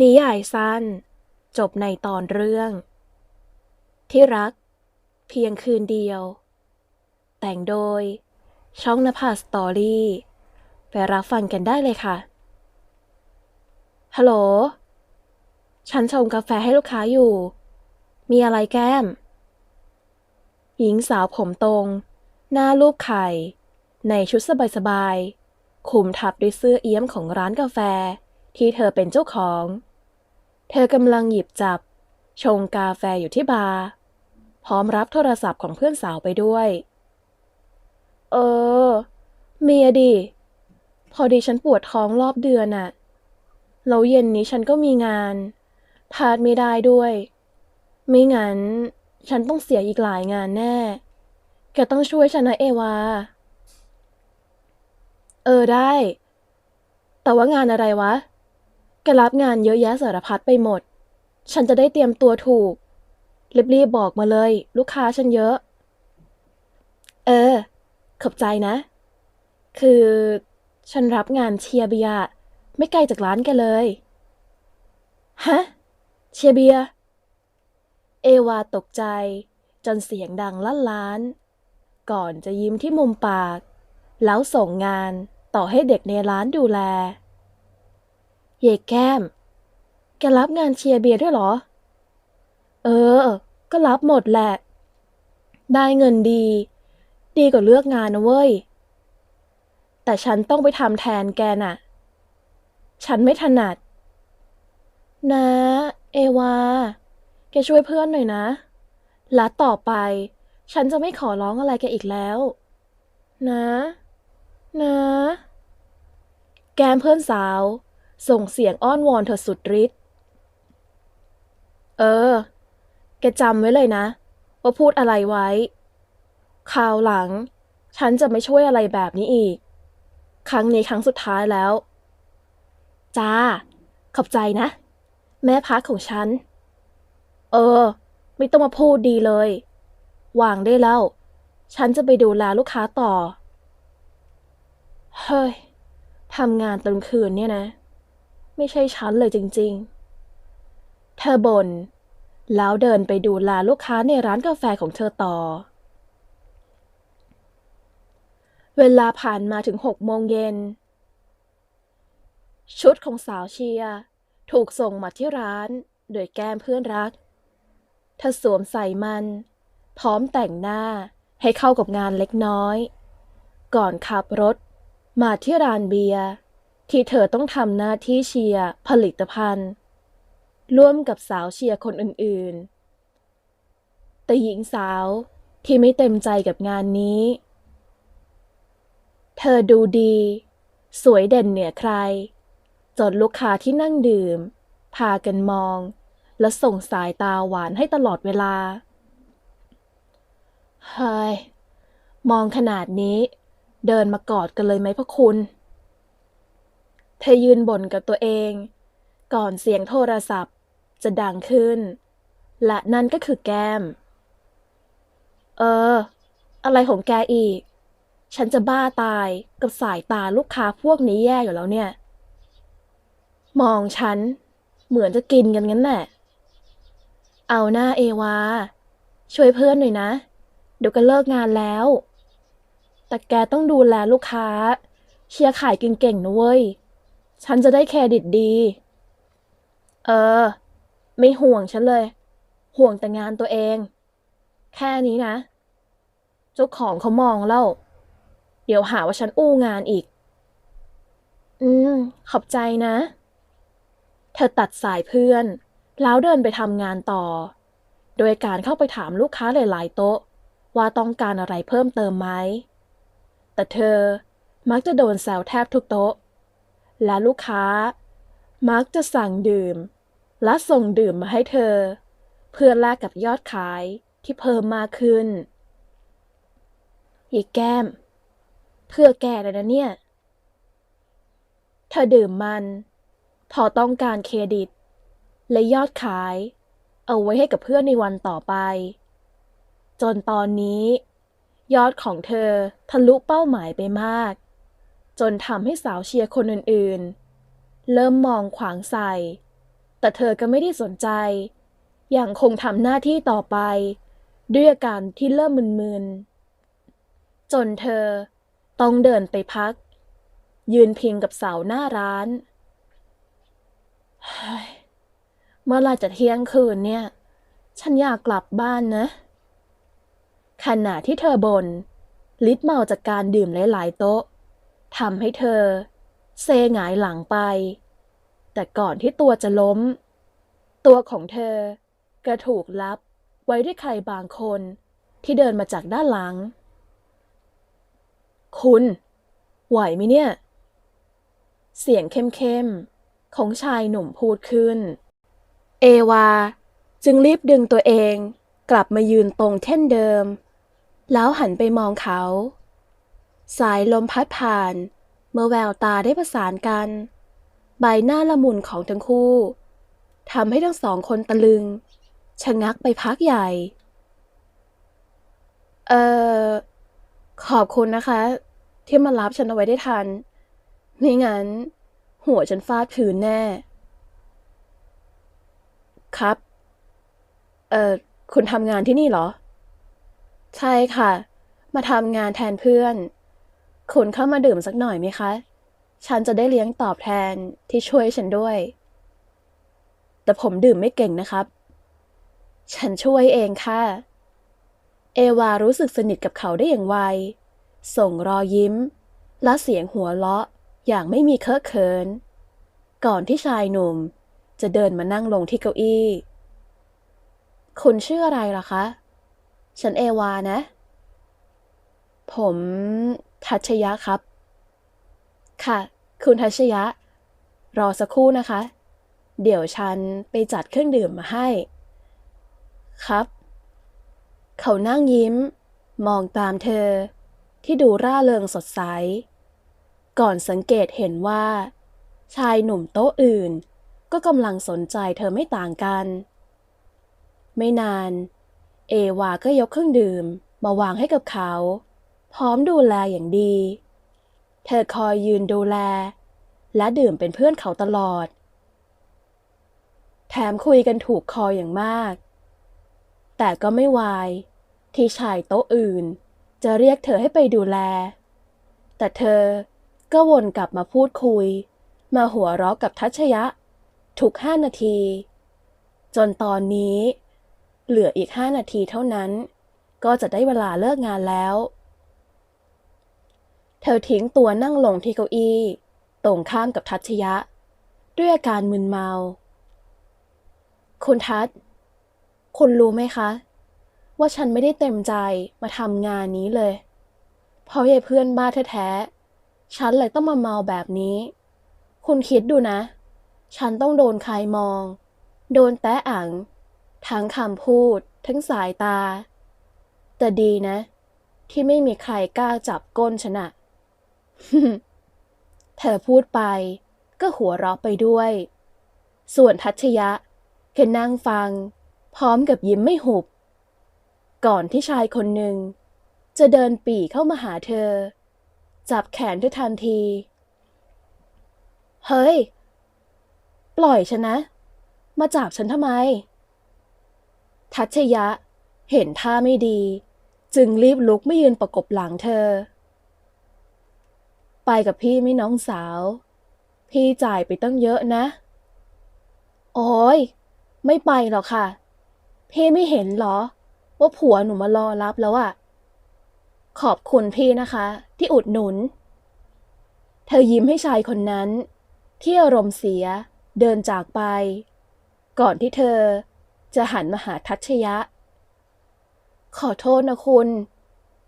นิยายสั้น จบในตอนเรื่อง ที่รัก เพียงคืนเดียว แต่งโดย ช่องนภาสตอรี่ ไปรับฟังกันได้เลยค่ะ ฮัลโหล ฉันชงกาแฟให้ลูกค้าอยู่ มีอะไรแก้ม หญิงสาวผมตรง หน้ารูปไข่ ในชุดสบายๆ คุมทับด้วยเสื้อเอี้ยมของร้านกาแฟ ที่เธอเป็นเจ้าของ เธอกำลังหยิบจับ ชงกาแฟอยู่ที่บาร์พร้อมรับโทรศัพท์ของเพื่อนสาวไปด้วย เออ เมียดิ พอดีฉันปวดท้องรอบเดือนอะแล้วเย็นนี้ฉันก็มีงานพลาดไม่ได้ด้วย ไม่งั้น ฉันต้องเสียอีกหลายงานแน่ แกต้องช่วยฉันนะเอวา เออได้ แต่ว่างานอะไรวะ แกรับงานเยอะแยะสารพัดไปหมด ฉันจะได้เตรียมตัวถูก รีบๆบอกมาเลย ลูกค้าฉันเยอะ เออ ขอบใจนะ คือฉันรับงานเชียร์เบียไม่ไกลจากร้านแกเลย ฮะ เชียร์เบีย เอวาตกใจ จนเสียงดังลั่นล้าน ก่อนจะยิ้มที่มุมปาก แล้วส่งงานต่อให้เด็กในร้านดูแล เยแก้ม แกรับงานเชียร์เบียร์ด้วยเหรอ เออ ก็รับหมดแหละ ได้เงินดี ดีกว่าเลือกงานนะเว้ย แต่ฉันต้องไปทำแทนแกน่ะ ฉันไม่ถนัด นะ เอวา แกช่วยเพื่อนหน่อยนะ และต่อไป ฉันจะไม่ขอร้องอะไรแกอีกแล้ว นะ นะ แกมเพื่อนสาว ส่งเสียงอ้อนวอนเธอสุดฤทธิ์ เออ แกจำไว้เลยนะ ว่าพูดอะไรไว้ คราวหลัง ฉันจะไม่ช่วยอะไรแบบนี้อีก ครั้งนี้ครั้งสุดท้ายแล้ว จ้า ขอบใจนะ แม่พักของฉัน เออ ไม่ต้องมาพูดดีเลย วางได้แล้ว ฉันจะไปดูแลลูกค้าต่อ เฮ้ยทำงานตอนคืนเนี่ยนะ ไม่ใช่ฉันเลยจริงๆ เธอบน่นแล้วเดินไปดูแลลูกค้าในร้านกาแฟของเธอต่อ เวลาผ่านมาถึงหกโมงเย็น ชุดของสาวเชียร์ถูกส่งมาที่ร้าน โดยแก้มเพื่อนรัก เธอสวมใส่มัน พร้อมแต่งหน้าให้เข้ากับงานเล็กน้อย ก่อนขับรถ มาที่ร้านเบียร์ ที่เธอต้องทำหน้าที่เชียร์ผลิตภัณฑ์ ร่วมกับสาวเชียร์คนอื่นๆ แต่หญิงสาวที่ไม่เต็มใจกับงานนี้ เธอดูดี สวยเด่นเหนือใคร จนลูกค้าที่นั่งดื่ม พากันมอง และส่งสายตาหวานให้ตลอดเวลา เฮ้ย มองขนาดนี้ เดินมากอดกันเลยไหมพ่อคุณ ธอยืนบ่นกับตัวเอง ก่อนเสียงโทรศัพท์ จะดังขึ้น และนั่นก็คือแก้ม เออ อะไรของแกอีก ฉันจะบ้าตายกับสายตาลูกค้าพวกนี้แย่อยู่แล้วเนี่ย มองฉัน เหมือนจะกินกันงั้นแหละ เอาหน้าเอวา ช่วยเพื่อนหน่อยนะ เดี๋ยวก็เลิกงานแล้ว แต่แกต้องดูแลลูกค้า เชียร์ขายเก่งๆนะเว้ย ฉันจะได้เครดิตดี เออ ไม่ห่วงฉันเลย ห่วงแต่งานตัวเอง แค่นี้นะ เจ้าของเขามองแล้วเดี๋ยวหาว่าฉันอู้งานอีก อืม ขอบใจนะ เธอตัดสายเพื่อน แล้วเดินไปทำงานต่อ โดยการเข้าไปถามลูกค้าหลายๆโต๊ะ ว่าต้องการอะไรเพิ่มเติมไหม แต่เธอมักจะโดนแซวแทบทุกโต๊ะ และลูกค้า มักจะสั่งดื่ม และส่งดื่มมาให้เธอ เพื่อแลกกับยอดขายที่เพิ่มมากขึ้นยีแก้ม เพื่อแกเลยนะเนี่ย เธอดื่มมัน พอต้องการเครดิต และยอดขาย เอาไว้ให้กับเพื่อนในวันต่อไป จนตอนนี้ ยอดของเธอทะลุเป้าหมายไปมาก จนทำให้สาวเชียร์คนอื่นๆ เริ่มมองขวางใส่ แต่เธอก็ไม่ได้สนใจยังคงทำหน้าที่ต่อไป ด้วยอาการที่เริ่มมึนๆ จนเธอต้องเดินไปพัก ยืนพิงกับเสาหน้าร้าน เมื่อไรจะเที่ยงคืนเนี่ย ฉันอยากกลับบ้านนะ ขณะที่เธอบน่นลิดเมาจากการดื่มหลายๆโต๊ะ ทำให้เธอ เซหงายหลังไป แต่ก่อนที่ตัวจะล้ม ตัวของเธอก็ถูกลับไว้ด้วยใครบางคนที่เดินมาจากด้านหลัง คุณ ไหวไหมเนี่ย เสียงเข้มๆ ของชายหนุ่มพูดขึ้น เอวา จึงรีบดึงตัวเองกลับมายืนตรงเช่นเดิม แล้วหันไปมองเขา สายลมพัดผ่าน เมื่อแววตาได้ประสานกัน ใบหน้าละมุนของทั้งคู่ทำให้ทั้งสองคนตะลึง ชะงักไปพักใหญ่ เอ่อ ขอบคุณนะคะ ที่มารับฉันเอาไว้ได้ทัน ไม่งั้น หัวฉันฟาดพื้นแน่ ครับ เอ่อ คุณทำงานที่นี่เหรอ ใช่ค่ะ มาทำงานแทนเพื่อน คุณเข้ามาดื่มสักหน่อยไหมคะ ฉันจะได้เลี้ยงตอบแทนที่ช่วยฉันด้วย แต่ผมดื่มไม่เก่งนะครับ ฉันช่วยเองค่ะ เอวารู้สึกสนิทกับเขาได้อย่างไว ส่งรอยยิ้ม และเสียงหัวเราะอย่างไม่มีเคอะเขิน ก่อนที่ชายหนุ่มจะเดินมานั่งลงที่เก้าอี้ คุณชื่ออะไรล่ะคะ ฉันเอวานะ ผม ทัชยะครับ ค่ะ คุณทัชยะ รอสักครู่นะคะ เดี๋ยวฉันไปจัดเครื่องดื่มมาให้ ครับ เขานั่งยิ้ม มองตามเธอ ที่ดูร่าเริงสดใส ก่อนสังเกตเห็นว่า ชายหนุ่มโต๊ะอื่น ก็กำลังสนใจเธอไม่ต่างกัน ไม่นาน เอวาก็ยกเครื่องดื่มมาวางให้กับเขา พร้อมดูแลอย่างดี เธอคอยยืนดูแล และดื่มเป็นเพื่อนเขาตลอด แถมคุยกันถูกคออย่างมาก แต่ก็ไม่วาย ที่ชายโต๊ะอื่น จะเรียกเธอให้ไปดูแล แต่เธอก็วนกลับมาพูดคุย มาหัวเราะกับทัชยะ ทุกห้านาที จนตอนนี้ เหลืออีกห้านาทีเท่านั้น ก็จะได้เวลาเลิกงานแล้ว เธอทิ้งตัวนั่งลงที่เก้าอี้ ตรงข้ามกับทัชยะ ด้วยอาการมึนเมา คุณทัศคุณรู้ไหมคะ ว่าฉันไม่ได้เต็มใจมาทำงานนี้เลย เพราะยายเพื่อนบ้าแท้ๆ ฉันเลยต้องมาเมาแบบนี้ คุณคิดดูนะ ฉันต้องโดนใครมอง โดนแตะอัง ทั้งคำพูด ทั้งสายตา แต่ดีนะ ที่ไม่มีใครกล้าจับก้นฉันอะ เธอพูดไป ก็หัวเราะไปด้วย ส่วนทัชยะแค่นั่งฟัง พร้อมกับยิ้มไม่หุบ ก่อนที่ชายคนหนึ่ง จะเดินปรีเข้ามาหาเธอ จับแขนเธอทันที เฮ้ย ปล่อยฉันนะ มาจับฉันทำไม ทัชยะเห็นท่าไม่ดี จึงรีบลุกไม่ยืนประกบหลังเธอ ไปกับพี่ไม่น้องสาว พี่จ่ายไปตั้งเยอะนะ โอ้ย ไม่ไปหรอกค่ะ พี่ไม่เห็นเหรอ ว่าผัวหนูมารอรับแล้วอะขอบคุณพี่นะคะ ที่อุดหนุน เธอยิ้มให้ชายคนนั้น ที่อารมณ์เสียเดินจากไป ก่อนที่เธอจะหันมาหาทัชยะ ขอโทษนะคุณ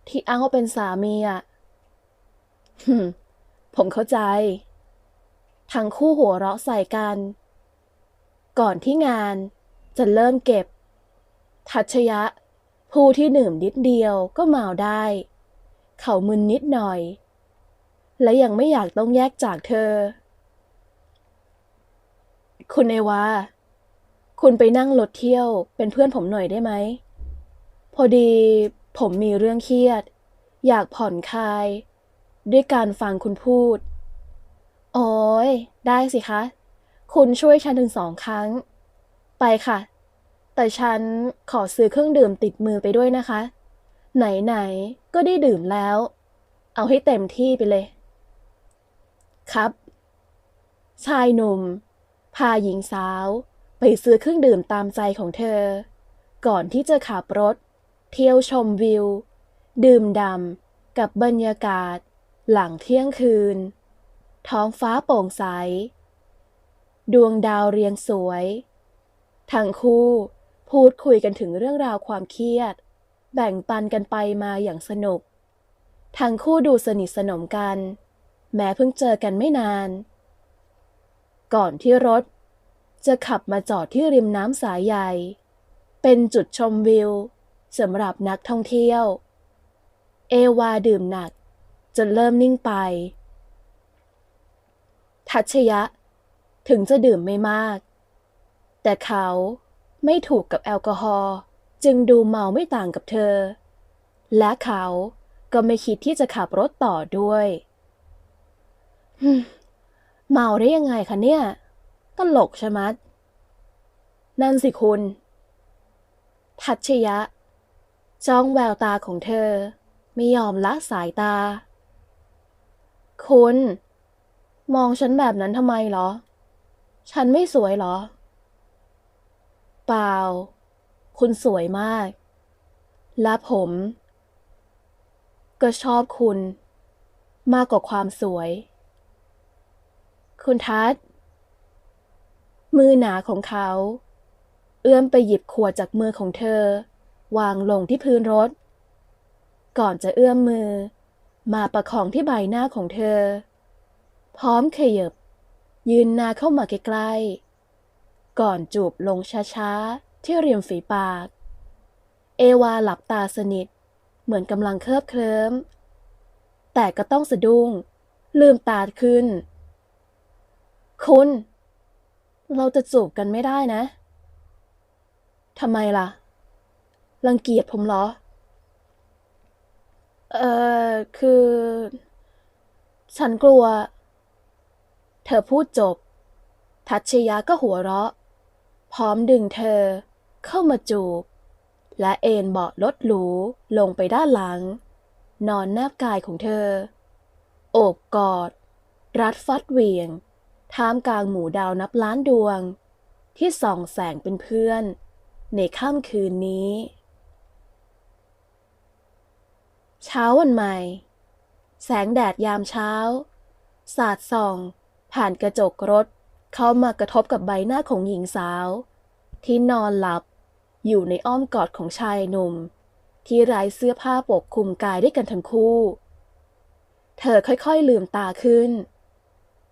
ที่อ้างว่าเป็นสามีอะหึม ผมเข้าใจ ทั้งคู่หัวเราะใส่กัน ก่อนที่งานจะเริ่มเก็บ ทัชยะ ผู้ที่ดื่มนิดเดียวก็เมาได้ เขามึนนิดหน่อย และยังไม่อยากต้องแยกจากเธอ คุณเอวา คุณไปนั่งรถเที่ยวเป็นเพื่อนผมหน่อยได้ไหม พอดีผมมีเรื่องเครียด อยากผ่อนคลาย ด้วยการฟังคุณพูด โอ้ย ได้สิคะ คุณช่วยฉันถึงสองครั้ง ไปค่ะ แต่ฉันขอซื้อเครื่องดื่มติดมือไปด้วยนะคะ ไหน ๆ ก็ได้ดื่มแล้ว เอาให้เต็มที่ไปเลย ครับ ชายหนุ่ม พาหญิงสาว ไปซื้อเครื่องดื่มตามใจของเธอ ก่อนที่จะขับรถ เที่ยวชมวิว ดื่มด่ำกับบรรยากาศ หลังเที่ยงคืน ท้องฟ้าโปร่งใส ดวงดาวเรียงสวย ทั้งคู่พูดคุยกันถึงเรื่องราวความเครียด แบ่งปันกันไปมาอย่างสนุก ทั้งคู่ดูสนิทสนมกัน แม้เพิ่งเจอกันไม่นาน ก่อนที่รถ จะขับมาจอดที่ริมน้ำสายใหญ่ เป็นจุดชมวิวสำหรับนักท่องเที่ยว เอวาดื่มหนัก จนเริ่มนิ่งไป ทัชยะ ถึงจะดื่มไม่มาก แต่เขาไม่ถูกกับแอลกอฮอล์จึงดูเมาไม่ต่างกับเธอ และเขาก็ไม่คิดที่จะขับรถต่อด้วยเมาได้ยังไงคะเนี่ย ตลกชะมัด นั่นสิคุณ ทัชยะ จ้องแววตาของเธอ ไม่ยอมละสายตา คุณ มองฉันแบบนั้นทำไมเหรอ ฉันไม่สวยเหรอ เปล่า คุณสวยมาก และผม ก็ชอบคุณ มากกว่าความสวย คุณทัศมือหนาของเขา เอื้อมไปหยิบขวดจากมือของเธอ วางลงที่พื้นรถ ก่อนจะเอื้อมมือ มาประคองที่ใบหน้าของเธอ พร้อมขยับ ยืนนาเข้ามาใกล้ๆ ก่อนจูบลงช้าๆ ที่ริมฝีปาก เอวาหลับตาสนิท เหมือนกำลังเคลิบเคลิ้ม แต่ก็ต้องสะดุ้ง ลืมตาขึ้น คุณ เราจะจูบกันไม่ได้นะทำไมล่ะ รังเกียจผมเหรอ เออคือ ฉันกลัว เธอพูดจบ ทัชยะก็หัวเราะ พร้อมดึงเธอเข้ามาจูบ และเอนเบาะรถหรูลงไปด้านหลัง นอนแนบกายของเธอ โอบกอด รัดฟัดเหวียง ท่ามกลางหมู่ดาวนับล้านดวง ที่ส่องแสงเป็นเพื่อน ในค่ำคืนนี้ เช้าวันใหม่ แสงแดดยามเช้า สาดส่อง ผ่านกระจกรถ เข้ามากระทบกับใบหน้าของหญิงสาว ที่นอนหลับ อยู่ในอ้อมกอดของชายหนุ่ม ที่ไร้เสื้อผ้าปกคลุมกายด้วยกันทั้งคู่ เธอค่อยๆลืมตาขึ้น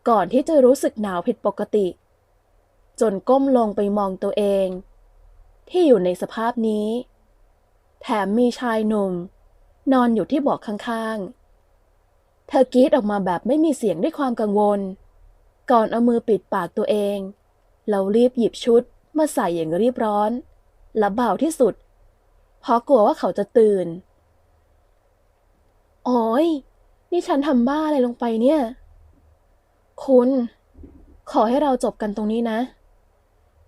ก่อนที่จะรู้สึกหนาวผิดปกติ จนก้มลงไปมองตัวเอง ที่อยู่ในสภาพนี้ แถมมีชายหนุ่ม นอนอยู่ที่เบาะข้างๆ เธอกรีดออกมาแบบไม่มีเสียงด้วยความกังวล ก่อนเอามือปิดปากตัวเองแล้วรีบหยิบชุดมาใส่อย่างรีบร้อน และเบาที่สุด เพราะกลัวว่าเขาจะตื่น โอ้ย นี่ฉันทำบ้าอะไรลงไปเนี่ย คุณ ขอให้เราจบกันตรงนี้นะ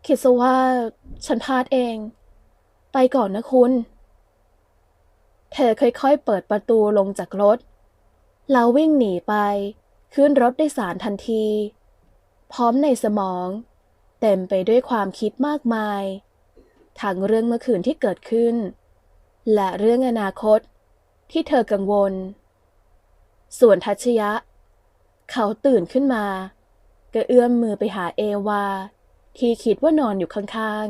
คิดซะว่าฉันพลาดเอง ไปก่อนนะคุณ เธอค่อยๆ เปิดประตูลงจากรถ แล้ววิ่งหนีไป ขึ้นรถโดยสารทันที พร้อมในสมอง เต็มไปด้วยความคิดมากมายทั้งเรื่องเมื่อคืนที่เกิดขึ้น และเรื่องอนาคตที่เธอกังวล ส่วนทัชยะ เขาตื่นขึ้นมา ก็เอื้อมมือไปหาเอวา ที่คิดว่านอนอยู่ข้าง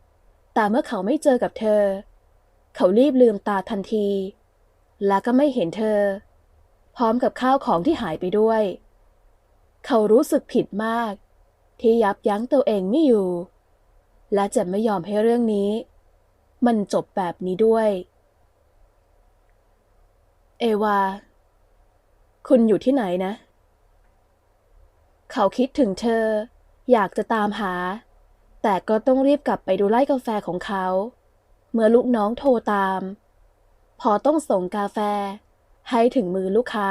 ๆ แต่เมื่อเขาไม่เจอกับเธอเเขารีบลืมตาทันที และก็ไม่เห็นเธอ พร้อมกับข้าวของที่หายไปด้วย เขารู้สึกผิดมาก ที่ยับยั้งตัวเองไม่อยู่ และจะไม่ยอมให้เรื่องนี้ มันจบแบบนี้ด้วย เอวา คุณอยู่ที่ไหนนะ เขาคิดถึงเธอ อยากจะตามหา แต่ก็ต้องรีบกลับไปดูไล่กาแฟของเขา เมื่อลูกน้องโทรตาม พอต้องส่งกาแฟ ให้ถึงมือลูกค้า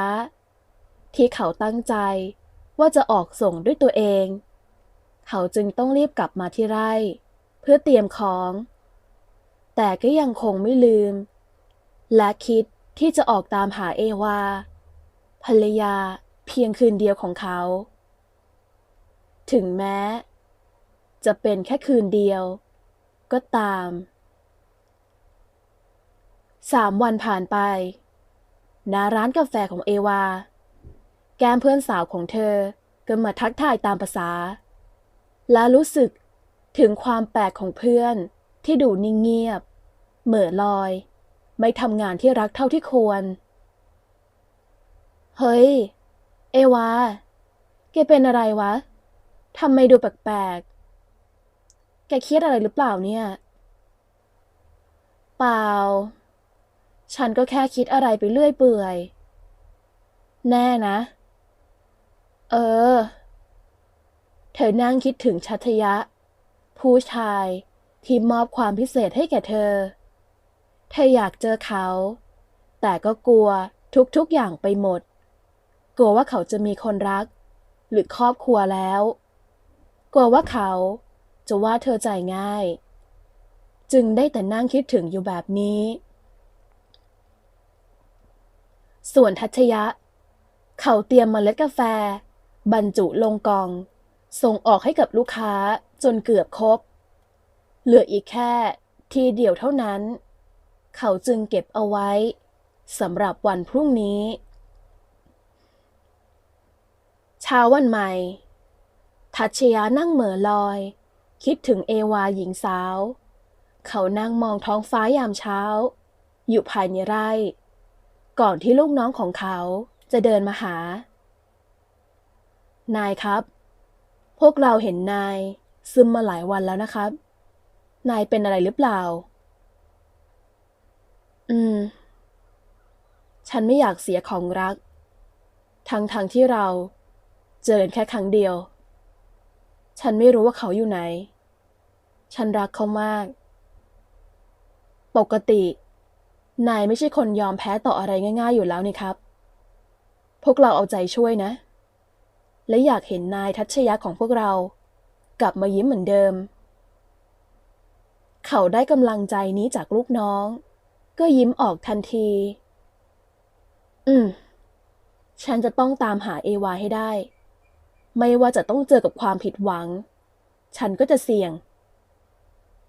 ที่เขาตั้งใจว่าจะออกส่งด้วยตัวเอง เขาจึงต้องรีบกลับมาที่ไร่ เพื่อเตรียมของ แต่ก็ยังคงไม่ลืม และคิดที่จะออกตามหาเอวา ภรรยาเพียงคืนเดียวของเขา ถึงแม้ จะเป็นแค่คืนเดียว ก็ตาม สามวันผ่านไปณร้านกาแฟของเอวา แก้มเพื่อนสาวของเธอก็มาทักทายตามภาษา และรู้สึกถึงความแปลกของเพื่อนที่ดูนิ่งเงียบ เหม่อลอย ไม่ทำงานที่รักเท่าที่ควร เฮ้ย เอวา แกเป็นอะไรวะ ทำไมดูแปลกๆ แกเครียดอะไรหรือเปล่าเนี่ย เปล่า ฉันก็แค่คิดอะไรไปเรื่อยเปื่อย แน่นะ เออ เธอนั่งคิดถึงชัทยะ ผู้ชายที่มอบความพิเศษให้แก่เธอ เธออยากเจอเขา แต่ก็กลัวทุกๆอย่างไปหมด กลัวว่าเขาจะมีคนรัก หรือครอบครัวแล้ว กลัวว่าเขาจะว่าเธอใจง่าย จึงได้แต่นั่งคิดถึงอยู่แบบนี้ ส่วนทัชยะ เขาเตรียมเมล็ดกาแฟ บรรจุลงกล่อง ส่งออกให้กับลูกค้าจนเกือบครบ เหลืออีกแค่ทีเดียวเท่านั้น เขาจึงเก็บเอาไว้สำหรับวันพรุ่งนี้ เช้าวันใหม่ ทัชยานั่งเหม่อลอย คิดถึงเอวาหญิงสาว เขานั่งมองท้องฟ้ายามเช้า อยู่ภายในไร่ ก่อนที่ลูกน้องของเขาจะเดินมาหา นายครับ พวกเราเห็นนายซึมมาหลายวันแล้วนะครับ นายเป็นอะไรหรือเปล่า อืม ฉันไม่อยากเสียของรัก ทั้งทางๆที่เราเจอกันแค่ครั้งเดียว ฉันไม่รู้ว่าเขาอยู่ไหน ฉันรักเขามาก ปกติ นายไม่ใช่คนยอมแพ้ต่ออะไรง่าย ๆ อยู่แล้วนี่ครับ พวกเราเอาใจช่วยนะ และอยากเห็นนายทัชยะของพวกเรา กลับมายิ้มเหมือนเดิม เขาได้กำลังใจนี้จากลูกน้อง ก็ยิ้มออกทันที อืม ฉันจะต้องตามหาเอวาให้ได้ ไม่ว่าจะต้องเจอกับความผิดหวัง ฉันก็จะเสี่ยง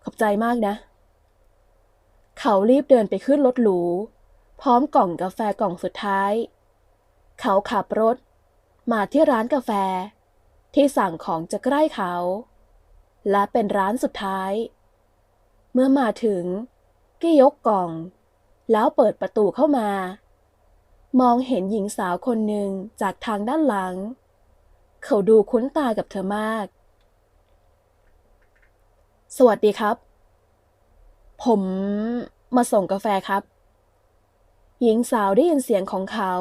ขอบใจมากนะ เขารีบเดินไปขึ้นรถหรู พร้อมกล่องกาแฟกล่องสุดท้าย เขาขับรถ มาที่ร้านกาแฟ ที่สั่งของจะใกล้เขา และเป็นร้านสุดท้าย เมื่อมาถึงก็ยกกล่อง แล้วเปิดประตูเข้ามา มองเห็นหญิงสาวคนหนึ่งจากทางด้านหลัง เขาดูคุ้นตากับเธอมาก สวัสดีครับ ผมมาส่งกาแฟครับ หญิงสาวได้ยินเสียงของเขา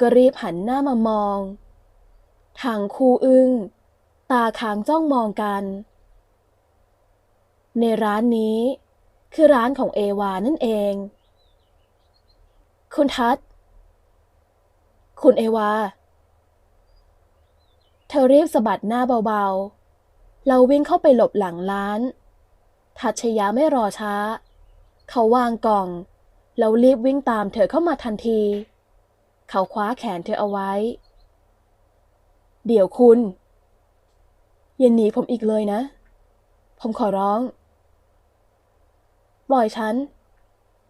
ก็รีบหันหน้ามามอง ทางคู่อึ้ง ตาค้างจ้องมองกัน ในร้านนี้คือร้านของเอวานั่นเอง คุณทัศคุณเอวา เธอรีบสะบัดหน้าเบาๆ เราวิ่งเข้าไปหลบหลังร้าน ทัชยะไม่รอช้า เขาวางกล่อง แล้วรีบวิ่งตามเธอเข้ามาทันที เขาคว้าแขนเธอเอาไว้ เดี๋ยวคุณอย่าหนีผมอีกเลยนะ ผมขอร้อง ปล่อยฉัน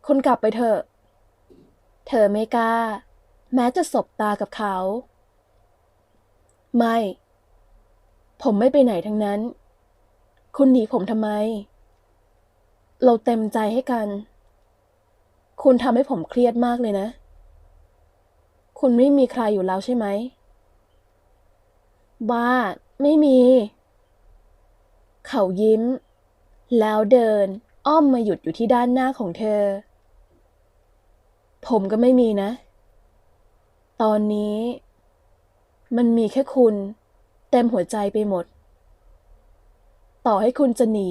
คุณกลับไปเถอะ เธอไม่กล้า แม้จะสบตากับเขา ไม่ ผมไม่ไปไหนทั้งนั้น คุณหนีผมทำไม เราเต็มใจให้กัน คุณทำให้ผมเครียดมากเลยนะ คุณไม่มีใครอยู่แล้วใช่ไหม บ้า ไม่มี เขายิ้ม แล้วเดินอ้อมมาหยุดอยู่ที่ด้านหน้าของเธอ ผมก็ไม่มีนะ ตอนนี้ มันมีแค่คุณ เต็มหัวใจไปหมด ต่อให้คุณจะหนี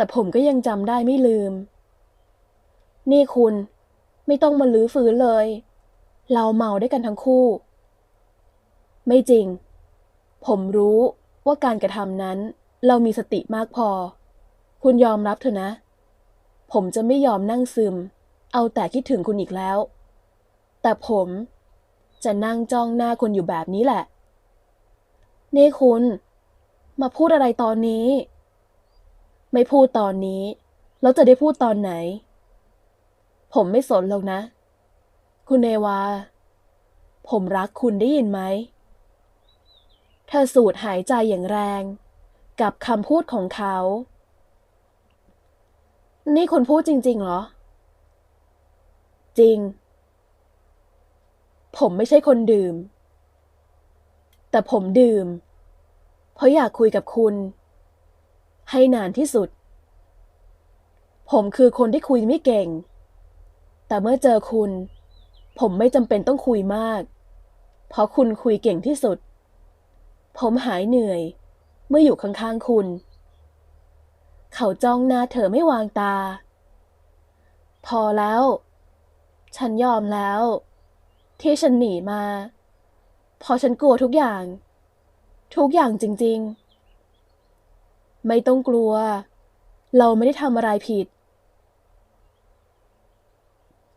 แต่ผมก็ยังจำได้ไม่ลืม นี่คุณไม่ต้องมาลื้อฟื้นเลย เราเมาด้วยกันทั้งคู่ ไม่จริง ผมรู้ว่าการกระทำนั้น เรามีสติมากพอ คุณยอมรับเถอะนะ ผมจะไม่ยอมนั่งซึม เอาแต่คิดถึงคุณอีกแล้ว แต่ผมจะนั่งจ้องหน้าคุณอยู่แบบนี้แหละ นี่คุณ มาพูดอะไรตอนนี้ ไม่พูดตอนนี้ แล้วจะได้พูดตอนไหน ผมไม่สนหรอกนะ คุณเนวา ผมรักคุณได้ยินไหม เธอสูดหายใจอย่างแรง กับคำพูดของเขา นี่คุณพูดจริง ๆ เหรอ จริง ผมไม่ใช่คนดื่ม แต่ผมดื่ม เพราะอยากคุยกับคุณ ให้นานที่สุด ผมคือคนที่คุยไม่เก่ง แต่เมื่อเจอคุณ ผมไม่จำเป็นต้องคุยมาก เพราะคุณคุยเก่งที่สุด ผมหายเหนื่อยเมื่ออยู่ข้างๆคุณ เขาจ้องหน้าเธอไม่วางตา พอแล้ว ฉันยอมแล้ว ที่ฉันหนีมาเพอฉันกลัวทุกอย่าง ทุกอย่างจริง ๆ ไม่ต้องกลัว เราไม่ได้ทำอะไรผิด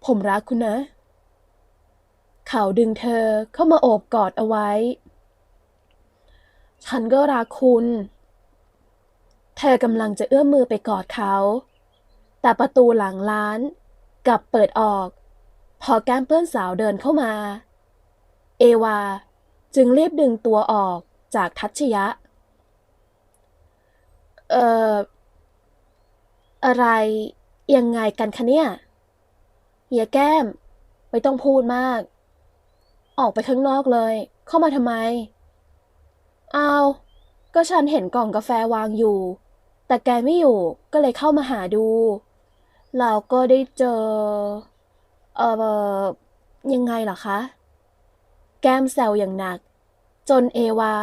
ผมรักคุณนะ เขาดึงเธอเข้ามาโอบกอดเอาไว้ ฉันก็รักคุณ เธอกำลังจะเอื้อมมือไปกอดเขา แต่ประตูหลังร้านกลับเปิดออก พอแก้มเพื่อนสาวเดินเข้ามา เอวาจึงรีบดึงตัวออกจากทัชยะ เอ่อ อะไรยังไงกันคะเนี่ยเฮียแก้ม ไม่ต้องพูดมาก ออกไปข้างนอกเลย เข้ามาทำไม เอาก็ฉันเห็นกล่องกาแฟวางอยู่ แต่แกไม่อยู่ก็เลยเข้ามาหาดูแล้วก็ได้เจอ เอ่อยังไงเหรอคะ แก้มแซวอย่างหนัก จนเอวา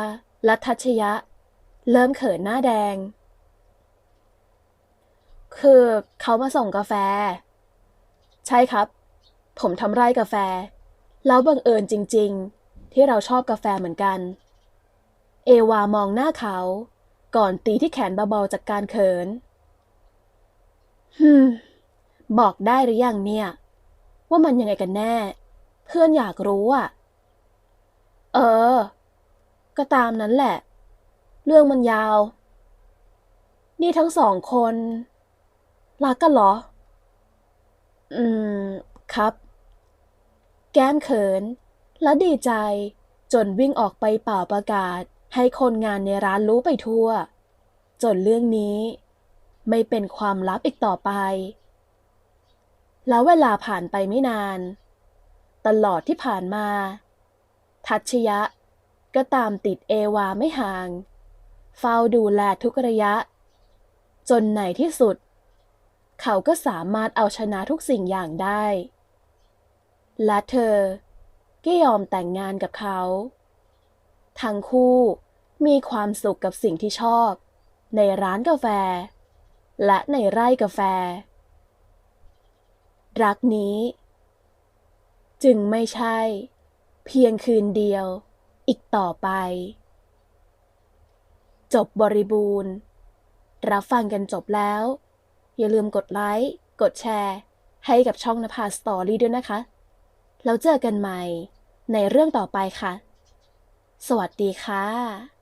และทัชยะ เริ่มเขินหน้าแดง คือเขามาส่งกาแฟ ใช่ครับ ผมทำไร่กาแฟ แล้วบังเอิญจริง ๆ ที่เราชอบกาแฟเหมือนกัน เอวามองหน้าเขา ก่อนตีที่แขนเบาๆจากการเขินฮึมบอกได้หรือยังเนี่ย ว่ามันยังไงกันแน่ เพื่อนอยากรู้อะ เออ ก็ตามนั้นแหละ เรื่องมันยาว นี่ทั้งสองคน รักกันเหรอ อืม ครับ แก้มเขิน และดีใจ จนวิ่งออกไปเป่าประกาศ ให้คนงานในร้านรู้ไปทั่ว จนเรื่องนี้ ไม่เป็นความลับอีกต่อไป แล้วเวลาผ่านไปไม่นาน ตลอดที่ผ่านมา ทัชยะ ก็ตามติดเอวาไม่ห่าง เฝ้าดูแลทุกระยะ จนในที่สุด เขาก็สามารถเอาชนะทุกสิ่งอย่างได้ และเธอ ก็ยอมแต่งงานกับเขา ทั้งคู่มีความสุขกับสิ่งที่ชอบ ในร้านกาแฟ และในไร่กาแฟ รักนี้ จึงไม่ใช่ เพียงคืนเดียว อีกต่อไป จบบริบูรณ์ รับฟังกันจบแล้ว อย่าลืมกดไลค์ กดแชร์ ให้กับช่องนภาสตอรี่ด้วยนะคะ แล้วเจอกันใหม่ในเรื่องต่อไปค่ะ สวัสดีค่ะ